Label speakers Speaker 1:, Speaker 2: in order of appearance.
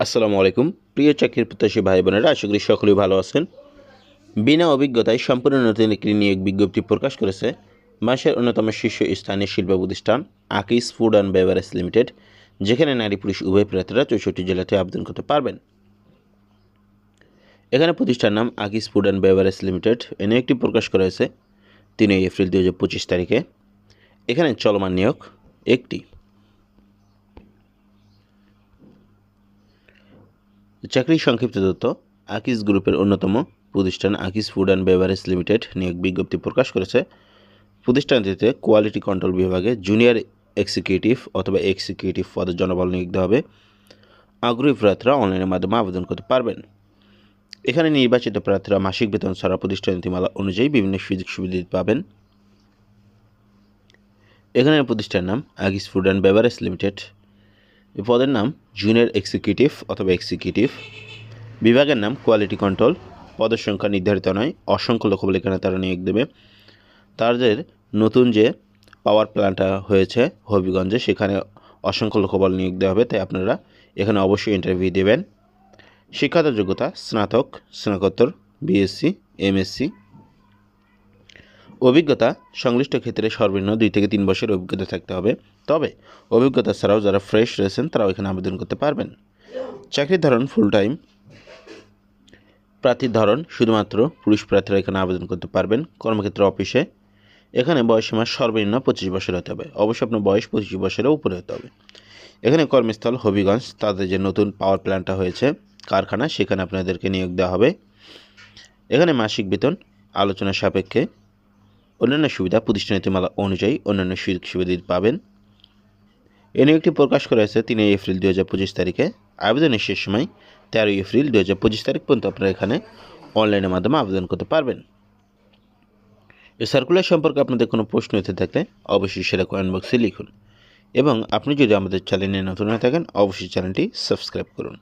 Speaker 1: আসসালামু আলাইকুম। প্রিয় চাকরির প্রত্যাশী ভাই বোনেরা আশা করি সকলেই ভালো আছেন। বিনা অভিজ্ঞতায় সম্পূর্ণ নতুন একটি নিয়োগ বিজ্ঞপ্তি প্রকাশ করেছে মাসের অন্যতম শীর্ষ স্থানীয় শিল্প প্রতিষ্ঠান আকিস ফুড অ্যান্ড বেভারেজ লিমিটেড, যেখানে নারী পুরুষ উভয় প্রার্থীরা চৌষট্টি জেলাতে আবেদন করতে পারবেন। এখানে প্রতিষ্ঠান নাম Akij food and beverage limited এ নিয়োগটি প্রকাশ করা হয়েছে তিনই এপ্রিল দু হাজার পঁচিশ তারিখে। এখানে চলমান নিয়োগ একটি। চাকরির সংক্ষিপ্ত তথ্য, আকিস গ্রুপের অন্যতম প্রতিষ্ঠান আকিস ফুড অ্যান্ড বেভারেজ লিমিটেড নিয়োগ বিজ্ঞপ্তি প্রকাশ করেছে। প্রতিষ্ঠানটিতে কোয়ালিটি কন্ট্রোল বিভাগে জুনিয়র এক্সিকিউটিভ অথবা এক্সিকিউটিভ পদে জনবল নিয়োগ হবে। আগ্রহী প্রার্থীরা অনলাইনের মাধ্যমে আবেদন করতে পারবেন। এখানে নির্বাচিত প্রার্থীরা মাসিক বেতন ছাড়া প্রতিষ্ঠান নীতিমালা অনুযায়ী বিভিন্ন সুযোগ সুবিধা পাবেন। এখানে প্রতিষ্ঠানের নাম Akij food and beverage limited. এই পদের নাম জুনিয়র এক্সিকিউটিভ অথবা এক্সিকিউটিভ। বিভাগের নাম কোয়ালিটি কন্ট্রোল। পদের সংখ্যা নির্ধারিত নয়। অসংখ্য লোকবল এখানে তারা নিয়োগ দেবে। তাদের নতুন যে পাওয়ার প্ল্যান্টটা হয়েছে হবিগঞ্জে, সেখানে অসংখ্য লোকবল নিয়োগ দেওয়া হবে, তাই আপনারা এখানে অবশ্যই ইন্টারভিউ দেবেন। শিক্ষাগত যোগ্যতা, স্নাতক, স্নাতকোত্তর বিএসসি এমএসসি অভিজ্ঞতা সংশ্লিষ্ট ক্ষেত্রে সর্বনিম্ন দুই থেকে তিন বছর অভিজ্ঞতা থাকতে হবে। তবে অভিজ্ঞতা ছাড়াও যারা ফ্রেশ রয়েছেন, তারাও এখানে আবেদন করতে পারবেন। চাকরির ধরন ফুল টাইম প্রার্থীর ধরন শুধুমাত্র পুরুষ প্রার্থীরা এখানে আবেদন করতে পারবেন কর্মক্ষেত্র অফিসে। এখানে বয়সীমা সর্বনিম্ন পঁচিশ বছর হতে হবে। অবশ্যই আপনার বয়স পঁচিশ বছরের উপরে হতে হবে। এখানে কর্মস্থল হবিগঞ্জ, তাদের যে নতুন পাওয়ার প্ল্যান্টটা হয়েছে, কারখানা, সেখানে আপনাদেরকে নিয়োগ দেওয়া হবে। এখানে মাসিক বেতন, আলোচনা সাপেক্ষে অন্যান্য সুবিধা প্রতিষ্ঠান নীতিমালা অনুযায়ী অন্যান্য সুযোগ সুবিধা পাবেন। এ নিয়ে একটি প্রকাশ করা হয়েছে তিনই এপ্রিল দু হাজার পঁচিশ তারিখে। আবেদনের শেষ সময় তেরোই এপ্রিল দু হাজার পঁচিশ তারিখ পর্যন্ত আপনারা এখানে অনলাইনের মাধ্যমে আবেদন করতে পারবেন। এই সার্কুলার সম্পর্কে আপনাদের কোনো প্রশ্ন হতে থাকলে অবশ্যই সেটা কমেন্ট বক্সে লিখুন। এবং আপনি যদি আমাদের চ্যানেলে নতুন হয়ে থাকেন, অবশ্যই চ্যানেলটি সাবস্ক্রাইব করুন।